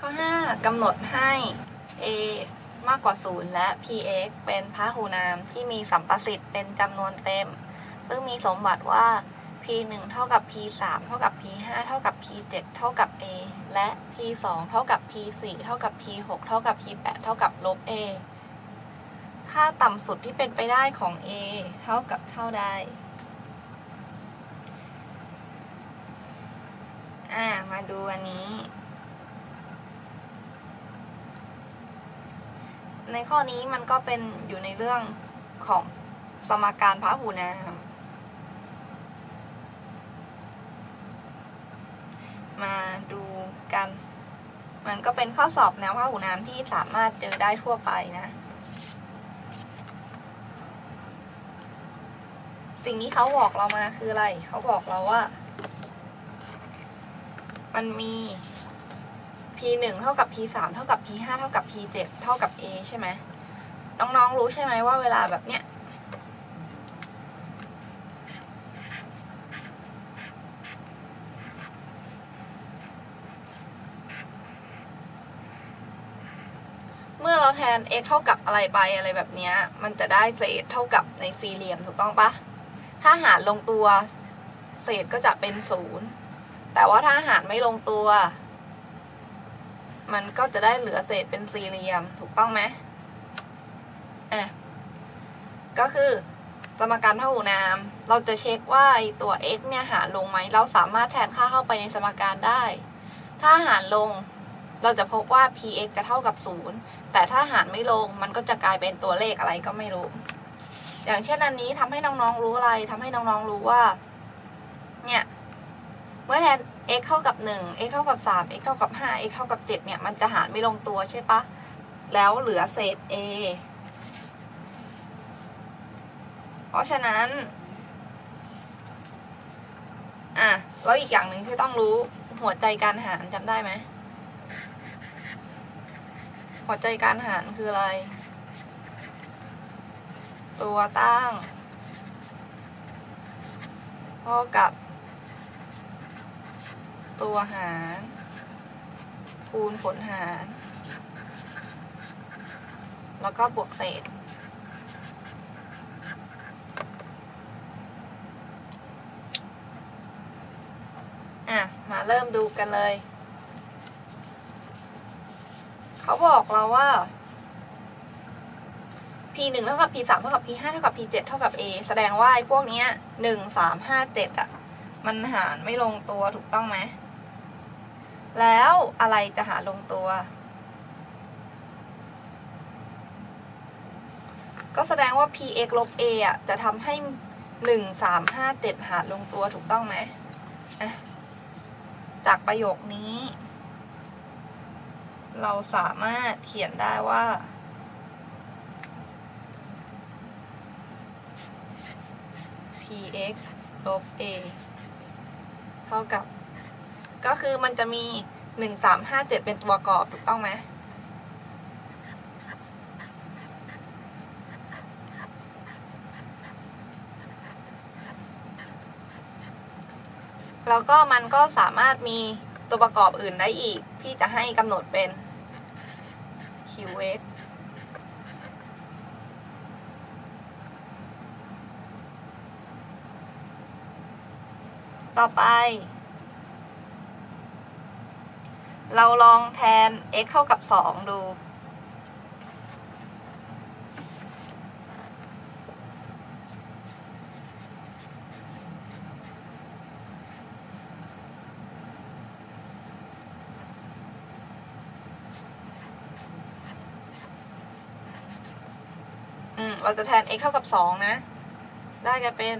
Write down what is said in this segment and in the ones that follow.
ข้อ 5กำหนดให้ a มากกว่า 0 และ px เป็นพหูนามที่มีสัมประสิทธิ์เป็นจำนวนเต็ม ซึ่งมีสมบัติว่า p 1เท่ากับ p 3เท่ากับ p 5เท่ากับ p 7เท่ากับ a และ p 2เท่ากับ p 4เท่ากับ p 6เท่ากับ p 8เท่ากับลบ a ค่าต่ำสุดที่เป็นไปได้ของ a เท่ากับเท่าใดอ่า มาดูอันนี้ ในข้อนี้มันก็เป็นอยู่ในเรื่องของสมการพหูนาม มาดูกัน มันก็เป็นข้อสอบแนวพหูนามที่สามารถเจอได้ทั่วไปนะ สิ่งที่เขาบอกเรามาคืออะไร เขาบอกเราว่า มันมี p 1เท่ากับ p 3เท่ากับ p 5เท่ากับ p 7เท่ากับ a ใช่ไหมน้องๆรู้ใช่ไหมว่าเวลาแบบเนี้ยเมื่อเราแทน x เท่ากับอะไรไปอะไรแบบเนี้ยมันจะได้เศษเท่ากับในสี่เหลี่ยมถูกต้องปะถ้าหารลงตัวเศษก็จะเป็นศูนย์แต่ว่าถ้าหารไม่ลงตัว มันก็จะได้เหลือเศษเป็นสี่เหลี่ยมถูกต้องไหมอะก็คือสมการพหูนาม เราจะเช็คว่าไอตัว x เนี่ยหารลงไหม เราสามารถแทนค่าเข้าไปในสมการได้ ถ้าหารลง เราจะพบว่า px จะเท่ากับศูนย์แต่ถ้าหารไม่ลง มันก็จะกลายเป็นตัวเลขอะไรก็ไม่รู้ อย่างเช่นอันนี้ทำให้น้องๆรู้อะไรทำให้น้องๆรู้ว่า เนี่ย เมื่อแทน x เท่ากับ 1 x เท่ากับ 3 x เท่ากับ 5 x เท่ากับ 7 เนี่ย มันจะหารไม่ลงตัวใช่ปะ แล้วเหลือเศษ a เพราะฉะนั้น อะ แล้วอีกอย่างหนึ่งที่ต้องรู้หัวใจการหารจำได้ไหม หัวใจการหารคืออะไร ตัวตั้งเท่ากับ ตัวหาร คูณผลหาร แล้วก็บวกเศษ อะ มาเริ่มดูกันเลย เขาบอกเราว่า p หนึ่งเท่ากับ p สามเท่ากับ p ห้าเท่ากับ p เจ็ดเท่ากับ a แสดงว่าไอ้พวกเนี้ยหนึ่งสามห้าเจ็ดอะ มันหารไม่ลงตัวถูกต้องไหม แล้วอะไรจะหาลงตัว ก็แสดงว่า px ลบ a อะ จะทำให้หนึ่งสามห้าเจ็ดหารลงตัวถูกต้องไหม จากประโยคนี้ เราสามารถเขียนได้ว่า px ลบ a เท่ากับ ก็คือมันจะมีหนึ่งสามห้าเจ็ดเป็นตัวกรอบถูกต้องไหมแล้วก็มันก็สามารถมีตัวประกอบอื่นได้อีก พี่จะให้กำหนดเป็น qx ต่อไป เราลองแทน x เท่ากับ 2 ดูอืมเราจะแทน x เท่ากับ 2 นะ ได้จะเป็น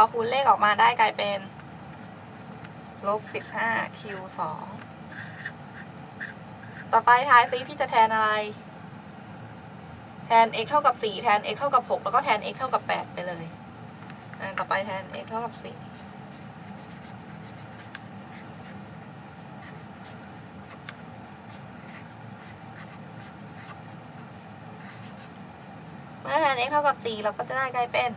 พอคูณเลขออกมาได้กลายเป็นลบสิบห้าคิวสองต่อไปท้ายซิพี่จะแทนอะไร แทน x เท่ากับสี่แทน x เท่ากับหกแล้วก็แทน x เท่ากับแปดไปเลยต่อไปแทน x เท่ากับสี่เมื่อแทน x เท่ากับสี่เราก็จะได้กลายเป็น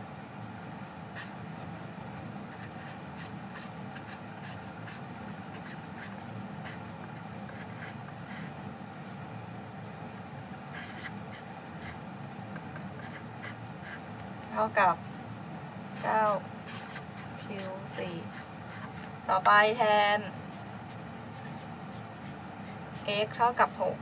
เท่ากับ 9 q 4ต่อไปแทน x เท่ากับ6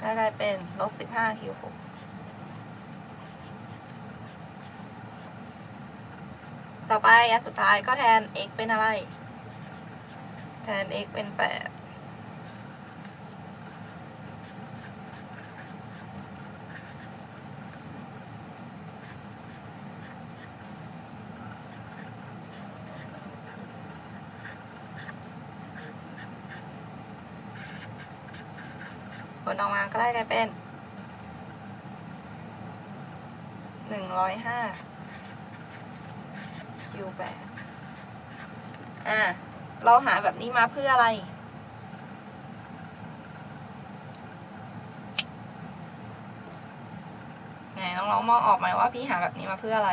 ได้กลายเป็นลบ15 q 6 ต่อไปอันสุดท้ายก็แทน x เป็นอะไร แทน x เป็น8ผลออกมาก็ได้กลายเป็นหนึ่งร้อยห้า Q แปอะเราหาแบบนี้มาเพื่ออะไร ไงน้องๆมองออกไหมว่าพี่หาแบบนี้มาเพื่ออะไร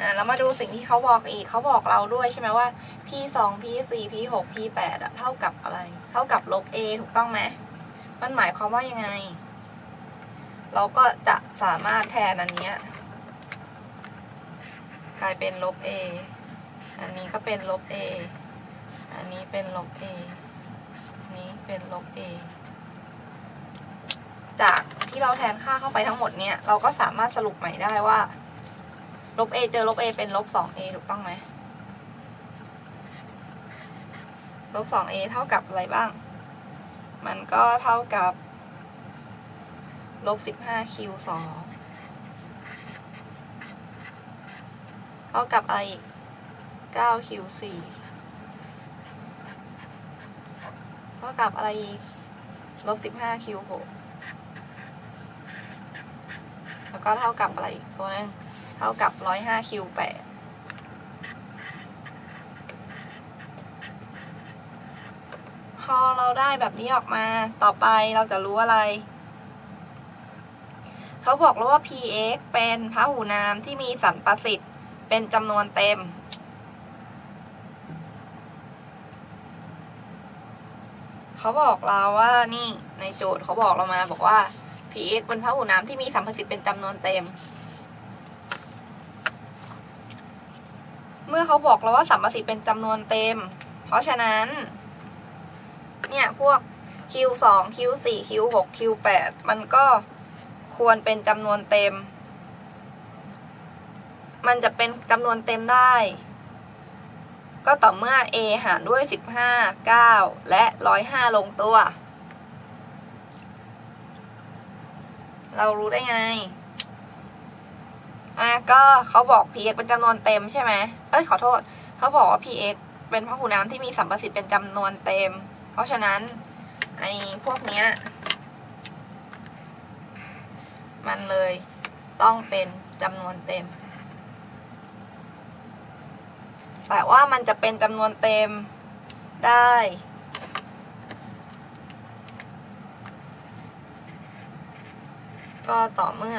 อ่า แล้วมาดูสิ่งที่เขาบอกอีก เขาบอกเราด้วยใช่ไหมว่า p สอง p สี่ p หก p แปดอะเท่ากับอะไร เท่ากับลบ a ถูกต้องไหม มันหมายความว่ายังไง เราก็จะสามารถแทนอันเนี้ย กลายเป็นลบ a อันนี้ก็เป็นลบ a อันนี้เป็นลบ a อันนี้เป็นลบ a จากที่เราแทนค่าเข้าไปทั้งหมดเนี่ย เราก็สามารถสรุปใหม่ได้ว่า ลบ a เจอลบ a เป็นลบ 2a ถูกต้องไหมลบ 2a เท่ากับอะไรบ้าง มันก็เท่ากับลบ 15 q 2เท่ากับอะไรอีก 9 q 4เท่ากับอะไรอีกลบ15 q 6แล้วก็เท่ากับอะไรอีกตัวนึงเท่ากับ105 q 8พอเราได้แบบนี้ออกมา ต่อไปเราจะรู้อะไร เขาบอกแล้วว่า px เป็นพหูนามที่มีสันประสิทธิ เป็นจำนวนเต็ม เขาบอกเราว่านี่ในโจทย์เขาบอกเรามาบอกว่า px เป็นพหูนามที่มีสัมประสิทธิ์เป็นจำนวนเต็ม เมื่อเขาบอกเราว่าสัมประสิทธิ์เป็นจำนวนเต็ม เพราะฉะนั้น เนี่ยพวก q สอง q สี่ q หก q แปดมันก็ควรเป็นจำนวนเต็ม มันจะเป็นจำนวนเต็มได้ ก็ต่อเมื่อ a หารด้วยสิบห้าเก้าและร้อยห้าลงตัว เรารู้ได้ไง อะก็เขาบอก px เป็นจำนวนเต็มใช่ไหม เอ้ยขอโทษ เขาบอกว่า px เป็นพหูนามที่มีสัมประสิทธิ์เป็นจำนวนเต็ม เพราะฉะนั้น ไอ้พวกเนี้ย มันเลยต้องเป็นจำนวนเต็ม แต่ว่ามันจะเป็นจำนวนเต็มได้ ก็ต่อเมื่อ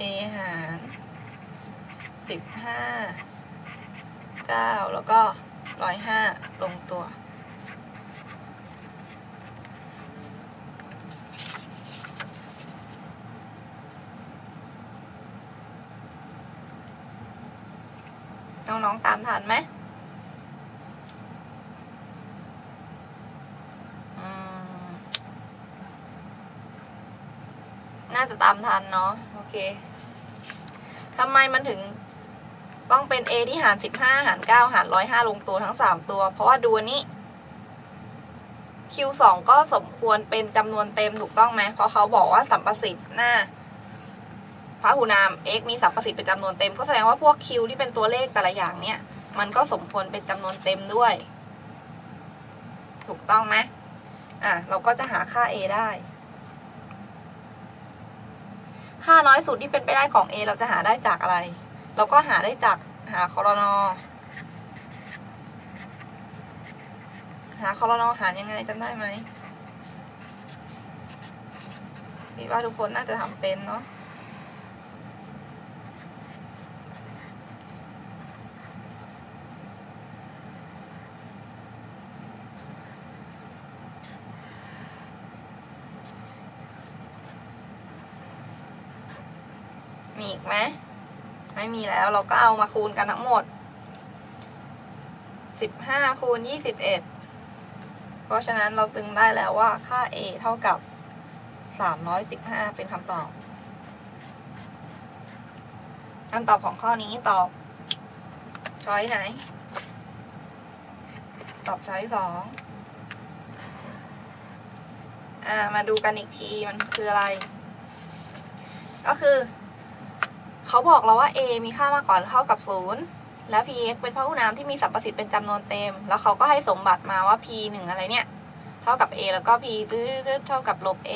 a หารสิบห้าเก้าแล้วก็ร้อยห้าลงตัว น้องๆตามทันไหมน่าจะตามทันเนาะโอเคทำไมมันถึงต้องเป็น A ที่หาร15หาร9หาร105ลงตัวทั้ง3ตัว เพราะว่าดูอันนี้ Q2 ก็สมควรเป็นจำนวนเต็มถูกต้องไหมเพราะเขาบอกว่าสัมประสิทธิ์หน้าพระหุนาม x มีสัมประสิทธิ์เป็นจำนวนเต็ม ก็แสดงว่าพวก q ที่เป็นตัวเลขแต่ละอย่างเนี่ย มันก็สมควรเป็นจำนวนเต็มด้วย ถูกต้องไหมอะ เราก็จะหาค่า a ได้ ค่าน้อยสุดที่เป็นไปได้ของ A เราจะหาได้จากอะไร เราก็หาได้จากหาคอรนอหาคอรนอหารยังไงจำได้ไหมคิดว่าทุกคนน่าจะทำเป็นเนาะ อีกไหมไม่มีแล้วเราก็เอามาคูณกันทั้งหมดสิบห้าคูณยี่สิบเอ็ดเพราะฉะนั้นเราตึงได้แล้วว่าค่า a เท่ากับสามร้อยสิบห้าเป็นคำตอบคำตอบของข้อนี้ตอบช้อยไหน ตอบช้อยสองอ่ามาดูกันอีกทีมันคืออะไร ก็คือ เขาบอกเราว่า a มีค่ามากกว่าหรือเท่ากับศูนย์และ px เป็นพหุนามที่มีสัมประสิทธิ์เป็นจำนวนเต็ม แล้วเขาก็ให้สมบัติมาว่า p หนึ่งอะไรเนี่ย เท่ากับ a แล้วก็ p ตื้อเท่ากับลบ a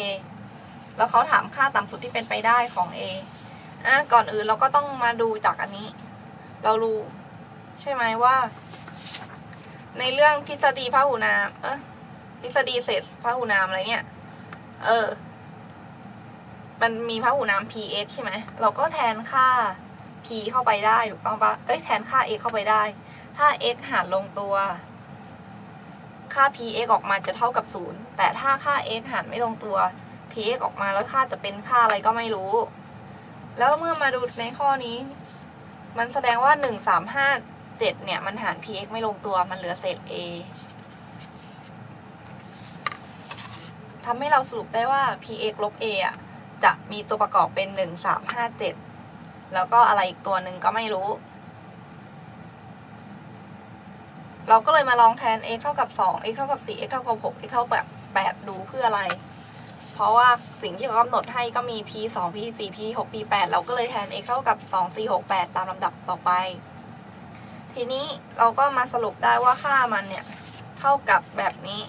แล้วเขาถามค่าต่ำสุดที่เป็นไปได้ของ a อะก่อนอื่นเราก็ต้องมาดูจากอันนี้ เรารู้ใช่ไหมว่า ในเรื่องทฤษฎีพหุนาม เออทฤษฎีเศษพหุนามอะไรเนี่ย เออ มันมีพหุนาม px ใช่ไหม เราก็แทนค่า p เข้าไปได้ถูกต้องปะเอ้ยแทนค่า x เข้าไปได้ ถ้า x หารลงตัว ค่า px ออกมาจะเท่ากับศูนย์แต่ถ้าค่า x หารไม่ลงตัว px ออกมาแล้วค่าจะเป็นค่าอะไรก็ไม่รู้ แล้วเมื่อมาดูในข้อนี้ มันแสดงว่าหนึ่งสามห้าเจ็ดเนี่ย มันหาร px ไม่ลงตัวมันเหลือเศษ a ทำให้เราสรุปได้ว่า px ลบ a อะ จะมีตัวประกอบเป็นหนึ่งสามห้าเจ็ดแล้วก็อะไรอีกตัวหนึ่งก็ไม่รู้ เราก็เลยมาลองแทน x เท่ากับสอง x เท่ากับสี่ x เท่ากับหก x เท่ากับแปดดูเพื่ออะไร เพราะว่าสิ่งที่เขากำหนดให้ก็มี p สอง p สี่ p หก p แปดเราก็เลยแทน x เท่ากับสองสี่หกแปดตามลำดับต่อไป ทีนี้เราก็มาสรุปได้ว่าค่ามันเนี่ย เท่ากับแบบนี้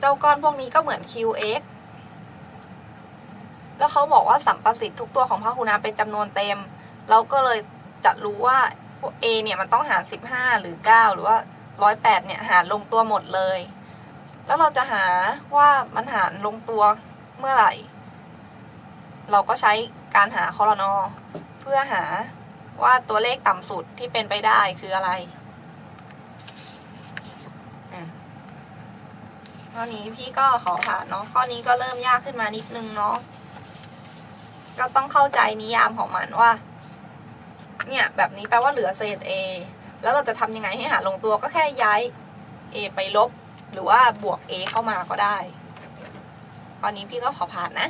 เจ้าก้อนพวกนี้ก็เหมือน qx แล้วเขาบอกว่าสัมประสิทธิ์ทุกตัวของพหุนามเป็นจำนวนเต็ม เราก็เลยจะรู้ว่าพวก a เนี่ยมันต้องหาร 15 หรือ 9 หรือว่า 108 เนี่ยหารลงตัวหมดเลย แล้วเราจะหาว่ามันหารลงตัวเมื่อไหร่ เราก็ใช้การหาคอรนอเพื่อหาว่าตัวเลขต่ำสุดที่เป็นไปได้คืออะไรอะข้อนี้พี่ก็ขอผ่านเนาะข้อนี้ก็เริ่มยากขึ้นมานิดนึงเนาะ ก็ต้องเข้าใจนิยามของมันว่า เนี่ย แบบนี้แปลว่าเหลือเศษ a แล้วเราจะทำยังไงให้หารลงตัวก็แค่ย้าย a ไปลบ หรือว่าบวก a เข้ามาก็ได้ข้อนี้พี่ก็ขอผ่านนะ